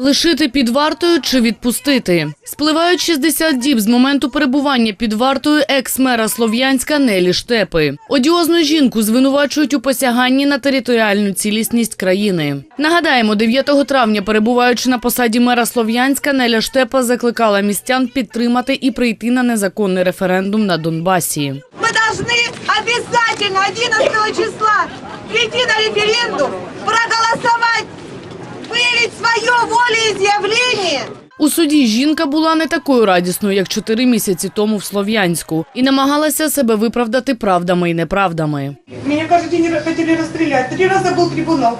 Лишити під вартою чи відпустити? Спливають 60 діб з моменту перебування під вартою екс-мера Слов'янська Нелі Штепи. Одіозну жінку звинувачують у посяганні на територіальну цілісність країни. Нагадаємо, 9 травня, перебуваючи на посаді мера Слов'янська, Неля Штепа закликала містян підтримати і прийти на незаконний референдум на Донбасі. Мы должны обязательно 11 числа прийти на референдум, проголосовать, выявить свое волеизъявление. У суді жінка була не такою радісною, як чотири місяці тому в Слов'янську, і намагалася себе виправдати правдами і неправдами. Меня каждый день хотели расстрелять. Три раза был трибунал.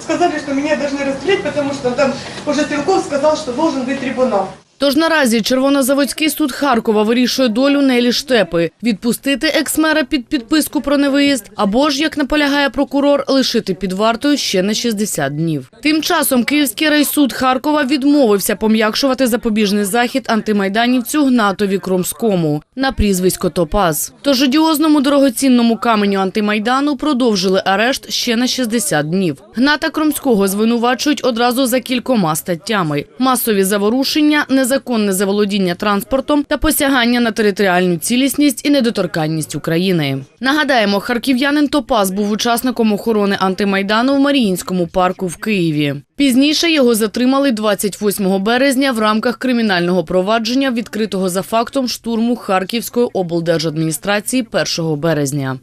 Сказали, что меня должны расстрелять, потому что там уже Стрелков сказал, что должен быть трибунал. Тож наразі Червонозаводський суд Харкова вирішує долю Нелі Штепи – відпустити екс-мера під підписку про невиїзд, або ж, як наполягає прокурор, лишити під вартою ще на 60 днів. Тим часом Київський райсуд Харкова відмовився пом'якшувати запобіжний захід антимайданівцю Гнатові Кромському на прізвисько Топаз. Тож одіозному дорогоцінному каменю антимайдану продовжили арешт ще на 60 днів. Гната Кромського звинувачують одразу за кількома статтями: масові заворушення, незаконне заволодіння транспортом та посягання на територіальну цілісність і недоторканність України. Нагадаємо, харків'янин Топаз був учасником охорони антимайдану в Маріїнському парку в Києві. Пізніше його затримали 28 березня в рамках кримінального провадження, відкритого за фактом штурму Харківської облдержадміністрації 1 березня.